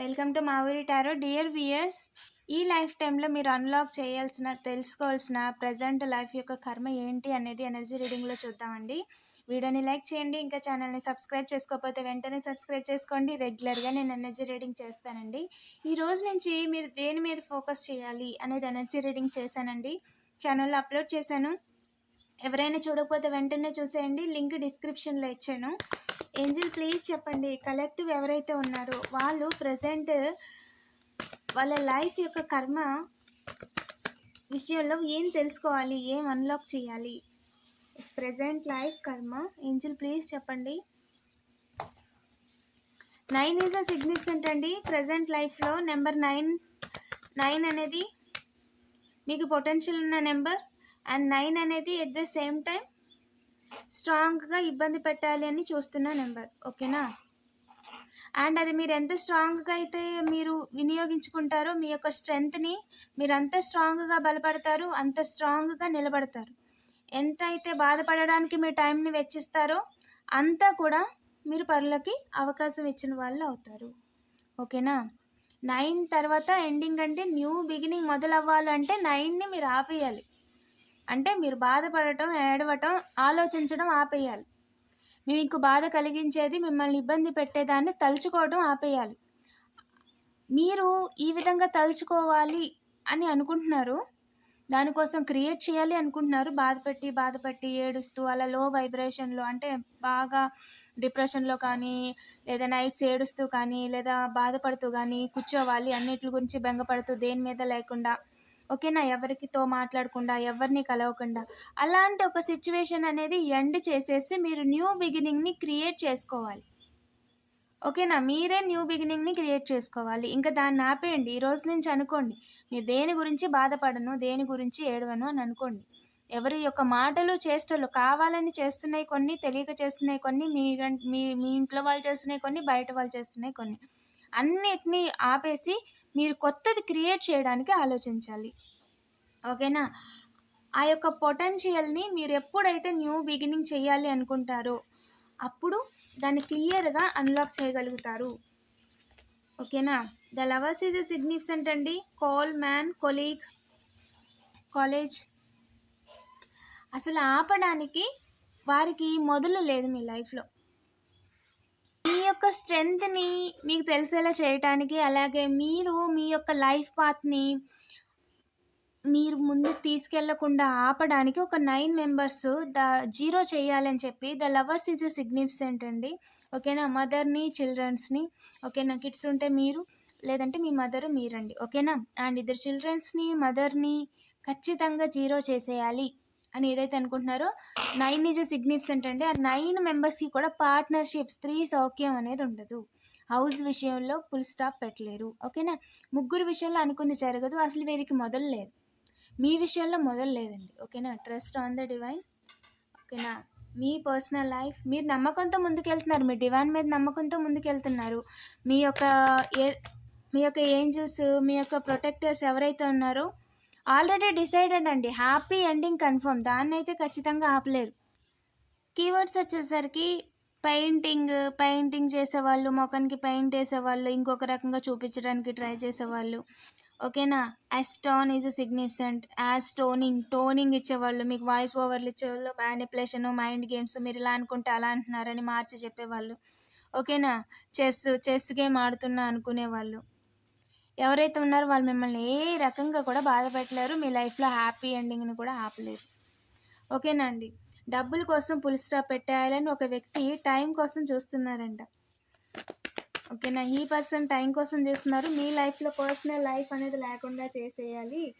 Welcome to మావూరి tarot. Dear viewers ఈ life టైంలో మీరు అన్లాక్ చేయాల్సిన తెలుసుకోవాల్సిన ప్రజెంట్ లైఫ్ యొక్క కర్మ ఏంటి అనేది ఎనర్జీ రీడింగ్లో చూద్దామండి. వీడియోని లైక్ చేయండి ఇంకా ఛానల్ని సబ్స్క్రైబ్ చేసుకోకపోతే వెంటనే సబ్స్క్రైబ్ చేసుకోండి. రెగ్యులర్గా నేను ఎనర్జీ రీడింగ్ చేస్తానండి. ఈ రోజు నుంచి మీరు దేని మీద ఫోకస్ చేయాలి అనేది ఎనర్జీ రీడింగ్ చేశానండి. ఛానల్లో అప్లోడ్ చేశాను. ఎవరైనా చూడకపోతే వెంటనే చూసేయండి. లింక్ డిస్క్రిప్షన్లో ఇచ్చాను. ఏంజిల్ ప్లీజ్ చెప్పండి కలెక్టివ్ ఎవరైతే ఉన్నారో వాళ్ళు ప్రజెంట్ వాళ్ళ లైఫ్ యొక్క కర్మ విషయంలో ఏం తెలుసుకోవాలి ఏం అన్లాక్ చేయాలి? Present life karma. Angel please చెప్పండి. నైన్ ఈజ్ అ సిగ్నిఫికెంట్ అండి. ప్రజెంట్ లైఫ్లో నెంబర్ నైన్ నైన్ అనేది మీకు పొటెన్షియల్ ఉన్న నెంబర్. అండ్ నైన్ అనేది ఎట్ ద సేమ్ టైం స్ట్రాంగ్గా ఇబ్బంది పెట్టాలి అని చూస్తున్న నెంబర్ ఓకేనా? అండ్ అది మీరు ఎంత స్ట్రాంగ్గా అయితే మీరు వినియోగించుకుంటారో మీ యొక్క స్ట్రెంగ్త్ని మీరు అంత స్ట్రాంగ్గా బలపడతారు అంత స్ట్రాంగ్గా నిలబడతారు. ఎంత అయితే బాధపడడానికి మీ టైంని వెచ్చిస్తారో అంతా కూడా మీరు పరులకి అవకాశం ఇచ్చిన వాళ్ళు అవుతారు. ఓకేనా? నైన్ తర్వాత ఎండింగ్ అంటే న్యూ బిగినింగ్ మొదలవ్వాలంటే నైన్ని మీరు ఆపేయాలి. అంటే మీరు బాధపడటం ఏడవటం ఆలోచించడం ఆపేయాలి. మీకు బాధ కలిగించేది మిమ్మల్ని ఇబ్బంది పెట్టేదాన్ని తలుచుకోవడం ఆపేయాలి. మీరు ఈ విధంగా తలుచుకోవాలి అని అనుకుంటున్నారు. దానికోసం క్రియేట్ చేయాలి అనుకుంటున్నారు. బాధపెట్టి బాధపెట్టి ఏడుస్తూ అలా లో వైబ్రేషన్లో అంటే బాగా డిప్రెషన్లో కానీ లేదా నైట్స్ ఏడుస్తూ కానీ లేదా బాధపడుతూ కానీ కూర్చోవాలి. అన్నిటి గురించి బెంగపడుతూ దేని మీద లేకుండా ఓకేనా? ఎవరికితో మాట్లాడకుండా ఎవరిని కలవకుండా. అలాంటి ఒక సిచ్యువేషన్ అనేది ఎండ్ చేసేసి మీరు న్యూ బిగినింగ్ని క్రియేట్ చేసుకోవాలి. ఓకేనా? మీరే న్యూ బిగినింగ్ని క్రియేట్ చేసుకోవాలి. ఇంకా దాన్ని ఆపేయండి ఈ రోజు నుంచి అనుకోండి. మీరు దేని గురించి బాధపడను దేని గురించి ఏడవను అని అనుకోండి. ఎవరి యొక్క మాటలు చేష్టలు కావాలని చేస్తున్నాయి కొన్ని తెలియక చేస్తున్నాయి కొన్ని మీ మీ మీ ఇంట్లో వాళ్ళు చేస్తున్నాయి కొన్ని బయట వాళ్ళు చేస్తున్నాయి కొన్ని. అన్నిటినీ ఆపేసి మీరు కొత్తది క్రియేట్ చేయడానికి ఆలోచించాలి. ఓకేనా? ఆ యొక్క పొటెన్షియల్ని మీరు ఎప్పుడైతే న్యూ బిగినింగ్ చేయాలి అనుకుంటారో అప్పుడు దాన్ని క్లియర్గా అన్లాక్ చేయగలుగుతారు. ఓకేనా? ద లవర్స్ ఈజ్ సిగ్నిఫికెంట్ అండి. Call man colleague college. అసలు ఆపడానికి వారికి మొదలు లేదు మీ లైఫ్లో. యొక్క స్ట్రెంగ్త్ని మీకు తెలిసేలా చేయటానికి అలాగే మీరు మీ యొక్క లైఫ్ పాత్ని మీరు ముందుకు తీసుకెళ్ళకుండా ఆపడానికి ఒక నైన్ మెంబర్స్ ద జీరో చేయాలని చెప్పి the lovers is a significant అండి. ఓకేనా? మదర్ని చిల్డ్రన్స్ని ఓకేనా? కిడ్స్ ఉంటే మీరు లేదంటే మీ మదర్ మీరండి. ఓకేనా? అండ్ ఇద్దరు చిల్డ్రన్స్ని మదర్ని ఖచ్చితంగా జీరో చేసేయాలి. అని ఏదైతే అనుకుంటున్నారో నైన్ ఈజ్ సిగ్నిఫికెంట్ అంటే ఆ నైన్ మెంబర్స్కి కూడా పార్ట్నర్షిప్ స్త్రీ సౌఖ్యం అనేది ఉండదు. హౌస్ విషయంలో ఫుల్ స్టాప్ పెట్టలేరు. ఓకేనా ముగ్గురు విషయంలో అనుకుంది జరగదు. అసలు వీరికి మొదలు లేదు. మీ విషయంలో మొదలు లేదండి. ఓకేనా ట్రస్ట్ ఆన్ ద డివైన్ ఓకేనా మీ పర్సనల్ లైఫ్ మీరు నమ్మకంతో ముందుకెళ్తున్నారు. మీ డివైన్ మీద నమ్మకంతో ముందుకెళ్తున్నారు. మీ యొక్క ఏ మీ యొక్క ఏంజల్స్ మీ యొక్క ప్రొటెక్టర్స్ ఎవరైతే ఉన్నారో ఆల్రెడీ డిసైడెడ్ అండి. Happy ending confirm. దాన్ని అయితే ఖచ్చితంగా ఆపలేరు. కీవర్డ్స్ వచ్చేసరికి పెయింటింగ్ పెయింటింగ్ చేసేవాళ్ళు మొఖానికి పెయింట్ వేసేవాళ్ళు ఇంకొక రకంగా చూపించడానికి ట్రై చేసేవాళ్ళు. ఓకేనా? యాస్టోన్ is significant. As toning toning ఇచ్చేవాళ్ళు. మీకు వాయిస్ ఓవర్లు ఇచ్చేవాళ్ళు మ్యానిపులేషన్ మైండ్ గేమ్స్ మీరు ఇలా అనుకుంటే అలా అంటున్నారని మార్చి చెప్పేవాళ్ళు. ఓకేనా? చెస్ చెస్ గేమ్ ఆడుతున్నా అనుకునేవాళ్ళు. ఎవరైతే ఉన్నారో వాళ్ళు మిమ్మల్ని ఏ రకంగా కూడా బాధ పెట్టలేరు మీ లైఫ్లో హ్యాపీ ఎండింగ్ని కూడా ఆపలేరు. ఓకేనా అండి డబ్బుల కోసం పుల్ స్టాప్ పెట్టేయాలని ఒక వ్యక్తి టైం కోసం చూస్తున్నారంట. ఓకేనా? ఈ పర్సన్ టైం కోసం చేస్తున్నారు. మీ లైఫ్లో పర్సనల్ లైఫ్ అనేది లేకుండా చేసేయాలి.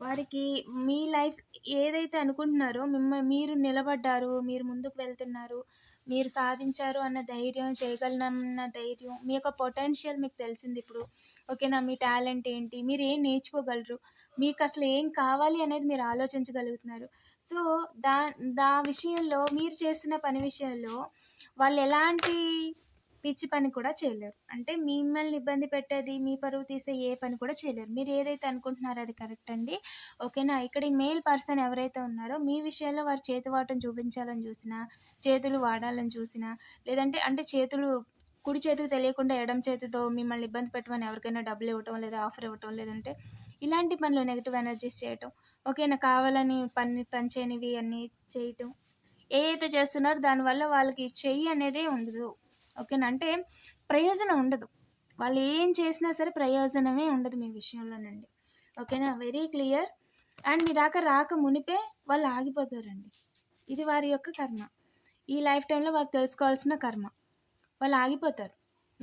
వారికి మీ లైఫ్ ఏదైతే అనుకుంటున్నారో మిమ్మ మీరు నిలబడ్డారు మీరు ముందుకు వెళ్తున్నారు మీరు సాధించారు అన్న ధైర్యం చేయగలనన్న ధైర్యం మీ యొక్క పొటెన్షియల్ మీకు తెలిసింది ఇప్పుడు. ఓకేనా మీ టాలెంట్ ఏంటి? మీరు ఏం నేర్చుకోగలరు? మీకు అసలు ఏం కావాలి అనేది మీరు ఆలోచించగలుగుతున్నారు. సో దా దా విషయంలో మీరు చేస్తున్న పని విషయంలో వాళ్ళు ఎలాంటి పిచ్చి పని కూడా చేయలేరు. అంటే మిమ్మల్ని ఇబ్బంది పెట్టేది మీ పరువు తీసే ఏ పని కూడా చేయలేరు. మీరు ఏదైతే అనుకుంటున్నారో అది కరెక్ట్ అండి. ఓకేనా? ఇక్కడ ఈ మేల్ పర్సన్ ఎవరైతే ఉన్నారో మీ విషయంలో వారు చేతి వాటం చూపించాలని చూసినా చేతులు వాడాలని చూసినా లేదంటే అంటే చేతులు కుడి చేతికి తెలియకుండా ఎడమ చేతితో మిమ్మల్ని ఇబ్బంది పెట్టమని ఎవరికైనా డబ్బులు ఇవ్వటం లేదా ఆఫర్ ఇవ్వటం లేదంటే ఇలాంటి పనులు నెగిటివ్ ఎనర్జీస్ చేయటం ఓకేనా? కావాలని పని పని చేయనివి అన్నీ చేయటం ఏ అయితే చేస్తున్నారో దానివల్ల వాళ్ళకి చెయ్యి అనేది ఉండదు. ఓకేనా? అంటే ప్రయోజనం ఉండదు. వాళ్ళు ఏం చేసినా సరే ప్రయోజనమే ఉండదు మీ విషయంలోనండి ఓకేనా? వెరీ క్లియర్ అండ్ మీ దాకా రాక మునిపే వాళ్ళు ఆగిపోతారండి. ఇది వారి యొక్క కర్మ. ఈ లైఫ్ టైంలో వారు తెలుసుకోవాల్సిన కర్మ. వాళ్ళు ఆగిపోతారు.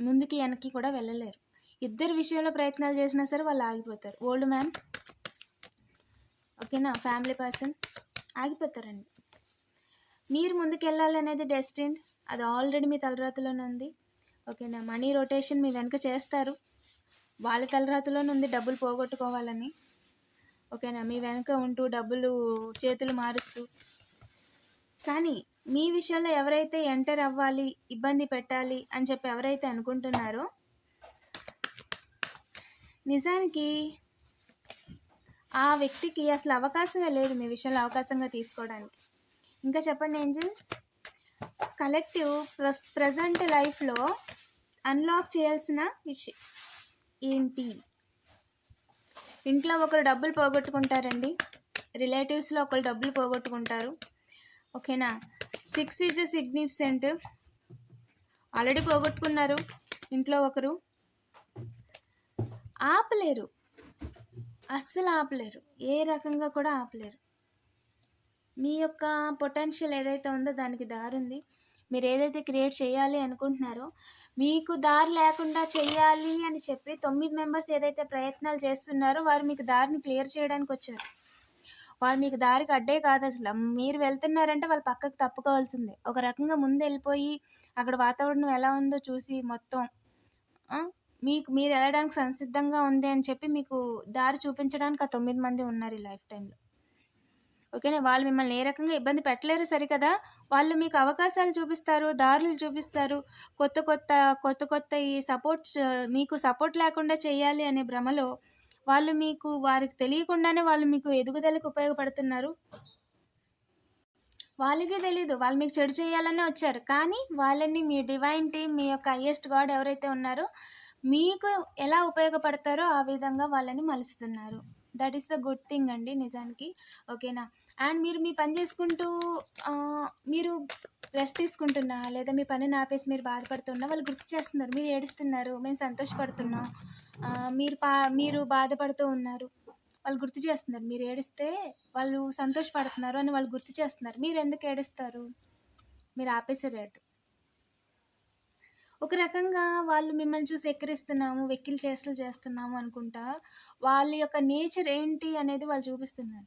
ముందుకి వెనక్కి కూడా వెళ్ళలేరు. ఇద్దరు విషయంలో ప్రయత్నాలు చేసినా సరే వాళ్ళు ఆగిపోతారు. ఓల్డ్ మ్యాన్ ఓకేనా? ఫ్యామిలీ పర్సన్ ఆగిపోతారండి. మీరు ముందుకు వెళ్ళాలనేది డెస్టిన్ అది ఆల్రెడీ మీ తలరాతులోనే ఉంది. ఓకేనా? మనీ రొటేషన్ మీ వెనక చేస్తారు. వాళ్ళ తలరాతులోనే ఉంది డబ్బులు పోగొట్టుకోవాలని. ఓకేనా? మీ వెనక ఉంటూ డబ్బులు చేతులు మారుస్తూ. కానీ మీ విషయంలో ఎవరైతే ఎంటర్ అవ్వాలి ఇబ్బంది పెట్టాలి అని చెప్పి ఎవరైతే అనుకుంటున్నారో నిజానికి ఆ వ్యక్తికి అసలు అవకాశమే లేదు మీ విషయంలో అవకాశంగా తీసుకోవడానికి. ఇంకా చెప్పండి ఏంజిల్స్? కలెక్టివ్ ప్రస్ ప్రజెంట్ లైఫ్లో అన్లాక్ చేయాల్సిన విషయం ఏంటి? ఇంట్లో ఒకరు డబ్బులు పోగొట్టుకుంటారండి. రిలేటివ్స్లో ఒకరు డబ్బులు పోగొట్టుకుంటారు. ఓకేనా? సిక్స్ ఈజ్ సిగ్నిఫిసెంట్ ఆల్రెడీ పోగొట్టుకున్నారు ఇంట్లో ఒకరు. ఆపలేరు. అస్సలు ఆపలేరు. ఏ రకంగా కూడా ఆపలేరు. మీ యొక్క పొటెన్షియల్ ఏదైతే ఉందో దానికి దారి ఉంది మీరు ఏదైతే క్రియేట్ చేయాలి అనుకుంటున్నారో మీకు దారి లేకుండా చేయాలి అని చెప్పి తొమ్మిది మెంబర్స్ ఏదైతే ప్రయత్నాలు చేస్తున్నారో వారు మీకు దారిని క్లియర్ చేయడానికి వచ్చారు. వారు మీకు దారికి అడ్డే కాదు అసలు. మీరు వెళ్తున్నారంటే వాళ్ళు పక్కకు తప్పుకోవాల్సిందే. ఒక రకంగా ముందు వెళ్ళిపోయి అక్కడ వాతావరణం ఎలా ఉందో చూసి మొత్తం మీకు మీరు వెళ్ళడానికి సంసిద్ధంగా ఉంది అని చెప్పి మీకు దారి చూపించడానికి ఆ తొమ్మిది మంది ఉన్నారు ఈ లైఫ్ టైంలో ఓకేనా? వాళ్ళు మిమ్మల్ని ఏ రకంగా ఇబ్బంది పెట్టలేరు సరికదా? వాళ్ళు మీకు అవకాశాలు చూపిస్తారు దారులు చూపిస్తారు. కొత్త కొత్త కొత్త కొత్త ఈ సపోర్ట్ మీకు సపోర్ట్ లేకుండా చేయాలి అనే భ్రమలో వాళ్ళు మీకు వారికి తెలియకుండానే వాళ్ళు మీకు ఎదుగుదలకు ఉపయోగపడుతున్నారు. వాళ్ళకే తెలీదు. వాళ్ళు మీకు చెడు చేయాలనే వచ్చారు. కానీ వాళ్ళని మీ డివైన్ టీమ్ మీ యొక్క హయ్యెస్ట్ గాడ్ ఎవరైతే ఉన్నారో మీకు ఎలా ఉపయోగపడతారో ఆ విధంగా వాళ్ళని మలుస్తున్నారు. That is the good thing అండి నిజానికి. ఓకేనా? అండ్ మీరు మీ పని చేసుకుంటూ మీరు రెస్ట్ తీసుకుంటున్నా లేదా మీ పనిని ఆపేసి మీరు బాధపడుతున్నా వాళ్ళు గుర్తు చేస్తున్నారు. మీరు ఏడుస్తున్నారు మేము సంతోషపడుతున్నాం మీరు పా మీరు బాధపడుతూ ఉన్నారు. వాళ్ళు గుర్తు చేస్తున్నారు. మీరు ఏడిస్తే వాళ్ళు సంతోషపడుతున్నారు అని వాళ్ళు గుర్తు చేస్తున్నారు. మీరు ఎందుకు ఏడుస్తారు? మీరు ఆపేసారు రేటు ఒక రకంగా వాళ్ళు మిమ్మల్ని చూసి ఎక్కిరిస్తున్నాము వెక్కిలి చేష్టలు చేస్తున్నాము అనుకుంటా వాళ్ళ యొక్క నేచర్ ఏంటి అనేది వాళ్ళు చూపిస్తున్నారు.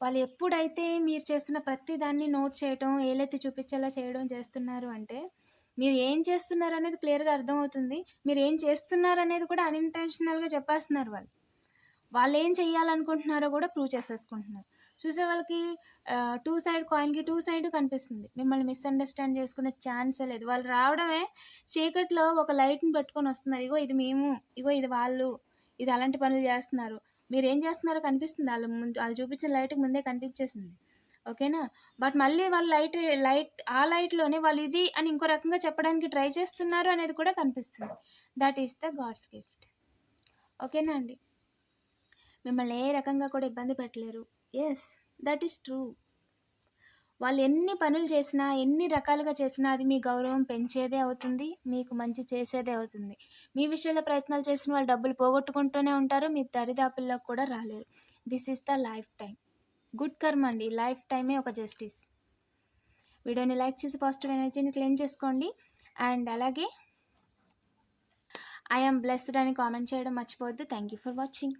వాళ్ళు ఎప్పుడైతే మీరు చేస్తున్న ప్రతి దాన్ని నోట్ చేయడం ఏలైతే చూపించేలా చేయడం చేస్తున్నారు అంటే మీరు ఏం చేస్తున్నారు అనేది క్లియర్గా అర్థమవుతుంది. మీరు ఏం చేస్తున్నారు అనేది కూడా అన్ఇంటెన్షనల్గా చెప్పేస్తున్నారు వాళ్ళు. వాళ్ళు ఏం చేయాలనుకుంటున్నారో కూడా ప్రూవ్ చేసేసుకుంటున్నారు. చూసే వాళ్ళకి టూ సైడ్ కాయిన్కి టూ సైడ్ కనిపిస్తుంది. మిమ్మల్ని మిస్అండర్స్టాండ్ చేసుకునే ఛాన్సే లేదు. వాళ్ళు రావడమే చీకట్లో ఒక లైట్ని పెట్టుకొని వస్తున్నారు. ఇగో ఇది మేము ఇగో ఇది వాళ్ళు ఇది అలాంటి పనులు చేస్తున్నారు. మీరు ఏం చేస్తున్నారో కనిపిస్తుంది. వాళ్ళు ముందు వాళ్ళు చూపించిన లైట్కి ముందే కనిపించేసింది. ఓకేనా? బట్ మళ్ళీ వాళ్ళు లైట్ లైట్ ఆ లైట్లోనే వాళ్ళు ఇది అని ఇంకో రకంగా చెప్పడానికి ట్రై చేస్తున్నారు అనేది కూడా కనిపిస్తుంది. That is the God's gift ఓకేనా అండి? మిమ్మల్ని ఏ రకంగా కూడా ఇబ్బంది పెట్టలేరు. ఎస్ దట్ ఈస్ ట్రూ వాళ్ళు ఎన్ని పనులు చేసినా ఎన్ని రకాలుగా చేసినా అది మీ గౌరవం పెంచేదే అవుతుంది మీకు మంచి చేసేదే అవుతుంది. మీ విషయంలో ప్రయత్నాలు చేసిన వాళ్ళు డబ్బులు పోగొట్టుకుంటూనే ఉంటారు మీ దరిదాపుల్లో కూడా రాలేరు. This is the life time good karma అండి. లైఫ్ టైమే ఒక జస్టిస్ వీడియోని లైక్ చేసి పాజిటివ్ ఎనర్జీని క్లెయిమ్ చేసుకోండి. అండ్ అలాగే ఐఎమ్ బ్లెస్డ్ అని కామెంట్ చేయడం మర్చిపోవద్దు. Thank you for watching